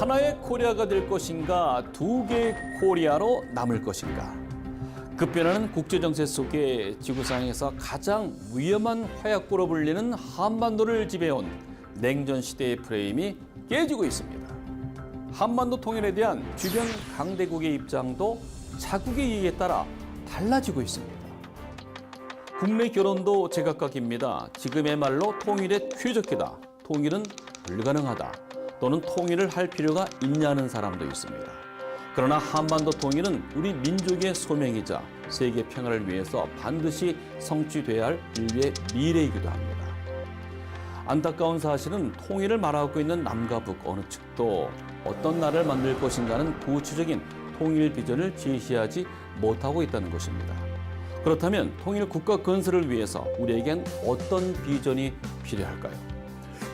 하나의 코리아가 될 것인가 두 개의 코리아로 남을 것인가 급변하는 국제정세 속에 지구상에서 가장 위험한 화약고로 불리는 한반도를 지배해온 냉전 시대의 프레임이 깨지고 있습니다. 한반도 통일에 대한 주변 강대국의 입장도 자국의 이익에 따라 달라지고 있습니다. 국내 결혼도 제각각입니다. 지금의 말로 통일의 최적기다. 통일은 불가능하다. 또는 통일을 할 필요가 있냐는 사람도 있습니다. 그러나 한반도 통일은 우리 민족의 소명이자 세계 평화를 위해서 반드시 성취돼야 할 인류의 미래이기도 합니다. 안타까운 사실은 통일을 말하고 있는 남과 북 어느 측도 어떤 나라를 만들 것인가는 구체적인 통일 비전을 제시하지 못하고 있다는 것입니다. 그렇다면 통일 국가 건설을 위해서 우리에겐 어떤 비전이 필요할까요?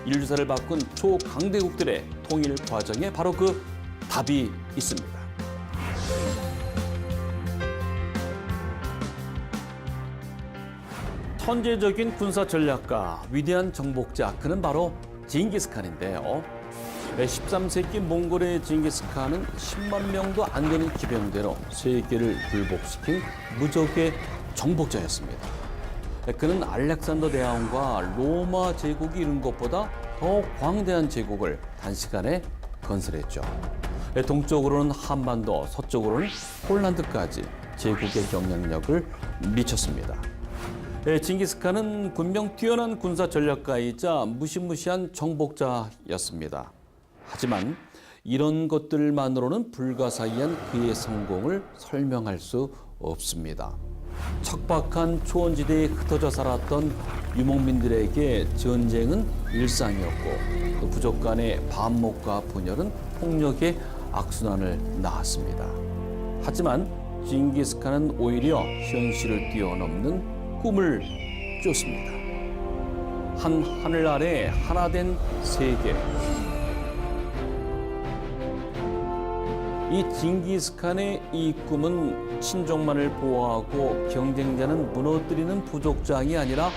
인류사를 바꾼 초강대국들의 통일 과정에 바로 그 답이 있습니다. 천재적인 군사 전략가, 위대한 정복자, 그는 바로 징기스칸인데요. 13세기 몽골의 징기스칸은 10만 명도 안 되는 기병대로 세계를 굴복시킨 무적의 정복자였습니다. 그는 알렉산더 대왕과 로마 제국이 이룬 것보다 더 광대한 제국을 단시간에 건설했죠. 동쪽으로는 한반도, 서쪽으로는 폴란드까지 제국의 영향력을 미쳤습니다. 예, 징기스칸은 분명 뛰어난 군사 전략가이자 무시무시한 정복자였습니다. 하지만 이런 것들만으로는 불가사의한 그의 성공을 설명할 수 없습니다. 척박한 초원지대에 흩어져 살았던 유목민들에게 전쟁은 일상이었고 또 부족 간의 반목과 분열은 폭력의 악순환을 낳았습니다. 하지만 징기스칸은 오히려 현실을 뛰어넘는 꿈을 쫓습니다. 한 하늘 아래 하나 된 세계. 이 징기스칸의 이 꿈은 친족만을 보호하고 경쟁자는 무너뜨리는 부족장이 아니라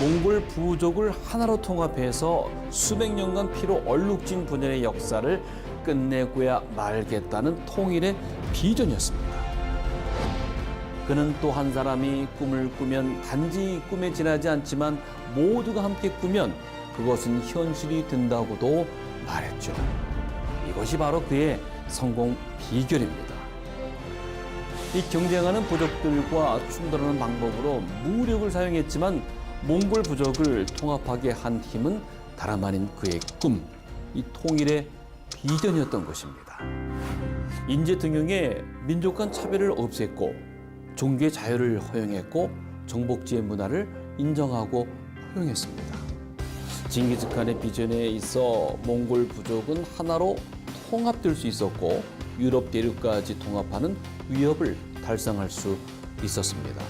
몽골 부족을 하나로 통합해서 수백 년간 피로 얼룩진 분열의 역사를 끝내고야 말겠다는 통일의 비전이었습니다. 그는 또 한 사람이 꿈을 꾸면 단지 꿈에 지나지 않지만 모두가 함께 꾸면 그것은 현실이 된다고도 말했죠. 이것이 바로 그의 성공 비결입니다. 이 경쟁하는 부족들과 충돌하는 방법으로 무력을 사용했지만 몽골 부족을 통합하게 한 힘은 다름 아닌 그의 꿈, 이 통일의 비전이었던 것입니다. 인재 등용에 민족 간 차별을 없앴고 종교의 자유를 허용했고 정복지의 문화를 인정하고 허용했습니다. 징기즈칸의 비전에 있어 몽골 부족은 하나로 통합될 수 있었고 유럽 대륙까지 통합하는 위협을 달성할 수 있었습니다.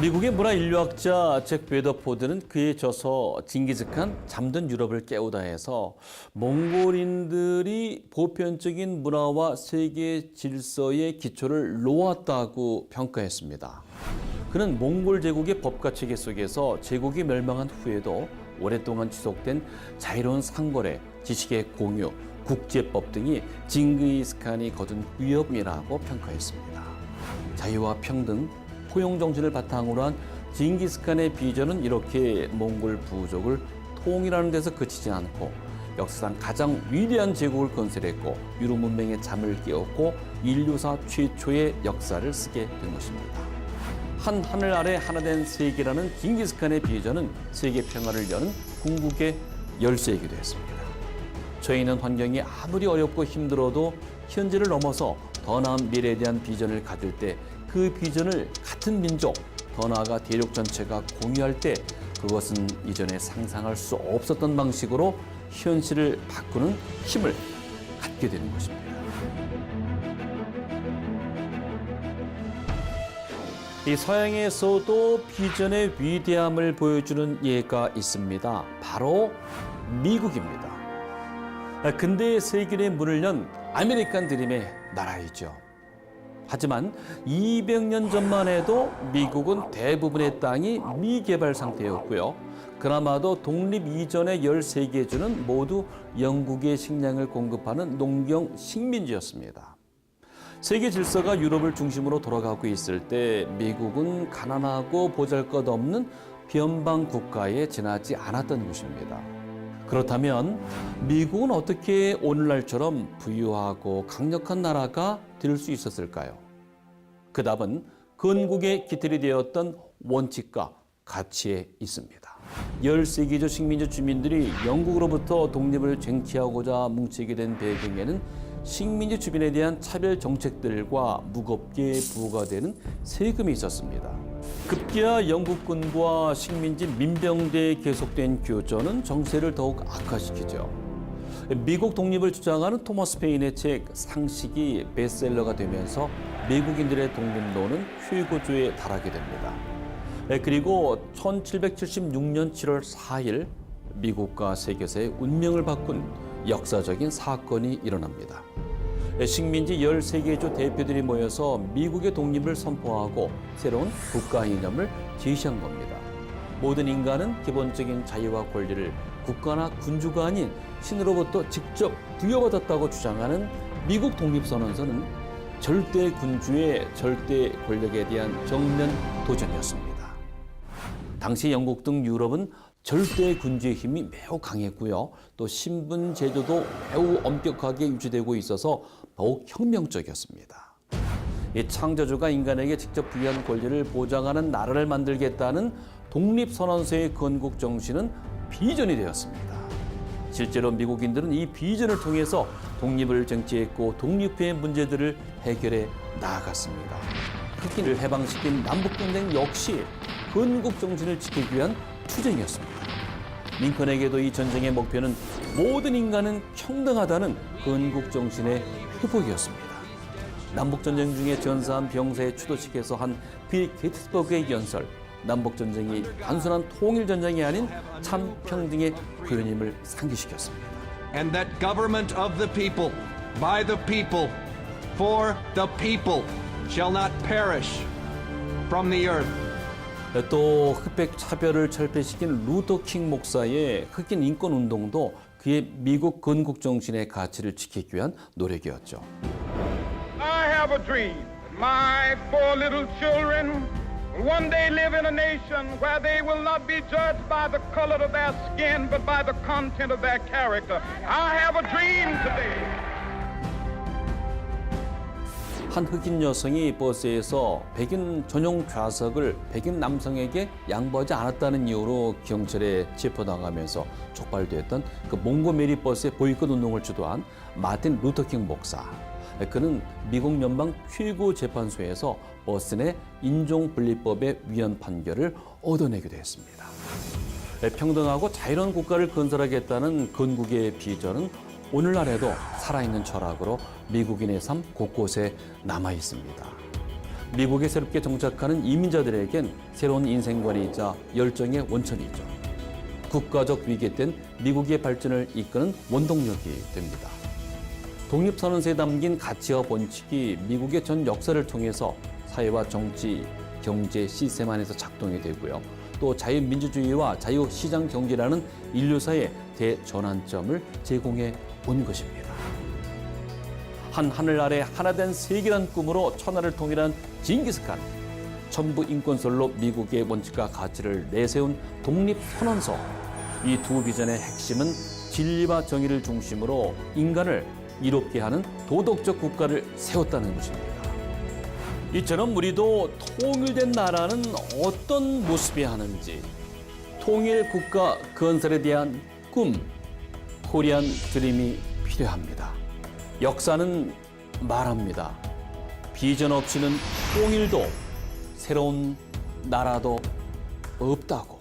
미국의 문화 인류학자 잭 베더포드는 그에 져서 징기즈칸 잠든 유럽을 깨우다 해서 몽골인들이 보편적인 문화와 세계 질서의 기초를 놓았다고 평가했습니다. 그는 몽골 제국의 법과 체계 속에서 제국이 멸망한 후에도 오랫동안 지속된 자유로운 상거래, 지식의 공유, 국제법 등이 징기스칸이 거둔 위협이라고 평가했습니다. 자유와 평등, 포용 정신을 바탕으로 한 징기스칸의 비전은 이렇게 몽골 부족을 통일하는 데서 그치지 않고 역사상 가장 위대한 제국을 건설했고 유럽 문명의 잠을 깨웠고 인류사 최초의 역사를 쓰게 된 것입니다. 한 하늘 아래 하나 된 세계라는 징기스칸의 비전은 세계 평화를 여는 궁극의 열쇠이기도 했습니다. 저희는 환경이 아무리 어렵고 힘들어도 현재를 넘어서 더 나은 미래에 대한 비전을 가질 때 그 비전을 같은 민족, 더 나아가 대륙 전체가 공유할 때 그것은 이전에 상상할 수 없었던 방식으로 현실을 바꾸는 힘을 갖게 되는 것입니다. 이 서양에서도 비전의 위대함을 보여주는 예가 있습니다. 바로 미국입니다. 근대의 세계의 문을 연 아메리칸 드림의 나라이죠. 하지만 200년 전만 해도 미국은 대부분의 땅이 미개발 상태였고요. 그나마도 독립 이전의 13개 주는 모두 영국의 식량을 공급하는 농경 식민지였습니다. 세계 질서가 유럽을 중심으로 돌아가고 있을 때 미국은 가난하고 보잘것없는 변방 국가에 지나지 않았던 것입니다. 그렇다면 미국은 어떻게 오늘날처럼 부유하고 강력한 나라가 될 수 있었을까요? 그 답은 건국의 기틀이 되었던 원칙과 가치에 있습니다. 13개조 식민지 주민들이 영국으로부터 독립을 쟁취하고자 뭉치게 된 배경에는 식민지 주민에 대한 차별 정책들과 무겁게 부과되는 세금이 있었습니다. 급기야 영국군과 식민지 민병대에 계속된 교전은 정세를 더욱 악화시키죠. 미국 독립을 주장하는 토마스 페인의 책 상식이 베스트셀러가 되면서 미국인들의 독립론은 최고조에 달하게 됩니다. 예, 그리고 1776년 7월 4일 미국과 세계사의 운명을 바꾼 역사적인 사건이 일어납니다. 예, 식민지 13개 조 대표들이 모여서 미국의 독립을 선포하고 새로운 국가 이념을 제시한 겁니다. 모든 인간은 기본적인 자유와 권리를 국가나 군주가 아닌 신으로부터 직접 부여받았다고 주장하는 미국 독립선언서는 절대 군주의 절대 권력에 대한 정면 도전이었습니다. 당시 영국 등 유럽은 절대 군주의 힘이 매우 강했고요. 또 신분 제도도 매우 엄격하게 유지되고 있어서 더욱 혁명적이었습니다. 이 창조주가 인간에게 직접 부여한 권리를 보장하는 나라를 만들겠다는 독립선언서의 건국 정신은 비전이 되었습니다. 실제로 미국인들은 이 비전을 통해서 독립을 쟁취했고 독립 후의 문제들을 해결해 나아갔습니다. 흑인을 해방시킨 남북전쟁 역시 건국 정신을 지키기 위한 투쟁이었습니다. 링컨에게도 이 전쟁의 목표는 모든 인간은 평등하다는 건국 정신의 회복이었습니다. 남북전쟁 중에 전사한 병사의 추도식에서 한 빌 게티스버그의 연설, 남북전쟁이 단순한 통일전쟁이 아닌 참 평등의 표현임을 상기시켰습니다. and that government of the people, by the people, for the people, shall not perish from the earth. 또 흑백 차별을 철폐시킨 루터킹 목사의 흑인 인권 운동도 그의 미국 건국 정신의 가치를 지키기 위한 노력이었죠. I have a dream. My four little children will one day live in a nation where they will not be judged by the color of their skin, but by the content of their character. I have a dream today. 한 흑인 여성이 버스에서 백인 전용 좌석을 백인 남성에게 양보하지 않았다는 이유로 경찰에 체포당하면서 촉발되었던 그 몽고 메리 버스의 보이콧 운동을 주도한 마틴 루터킹 목사. 그는 미국 연방 최고 재판소에서 버스 내 인종 분리법의 위헌 판결을 얻어내기도 했습니다. 평등하고 자유로운 국가를 건설하겠다는 건국의 비전은 오늘날에도 살아있는 철학으로 미국인의 삶 곳곳에 남아 있습니다. 미국에 새롭게 정착하는 이민자들에겐 새로운 인생관이자 열정의 원천이죠. 국가적 위기 땐 미국의 발전을 이끄는 원동력이 됩니다. 독립선언서에 담긴 가치와 본칙이 미국의 전 역사를 통해서 사회와 정치, 경제 시스템 안에서 작동이 되고요. 또 자유민주주의와 자유시장 경제라는 인류사의 대전환점을 제공해 온 것입니다. 한 하늘 아래 하나된 세계란 꿈으로 천하를 통일한 징기스칸. 천부 인권설로 미국의 원칙과 가치를 내세운 독립선언서. 이 두 비전의 핵심은 진리와 정의를 중심으로 인간을 이롭게 하는 도덕적 국가를 세웠다는 것입니다. 이처럼 우리도 통일된 나라는 어떤 모습이 하는지 통일 국가 건설에 대한 꿈, 코리안 드림이 필요합니다. 역사는 말합니다. 비전 없이는 통일도 새로운 나라도 없다고.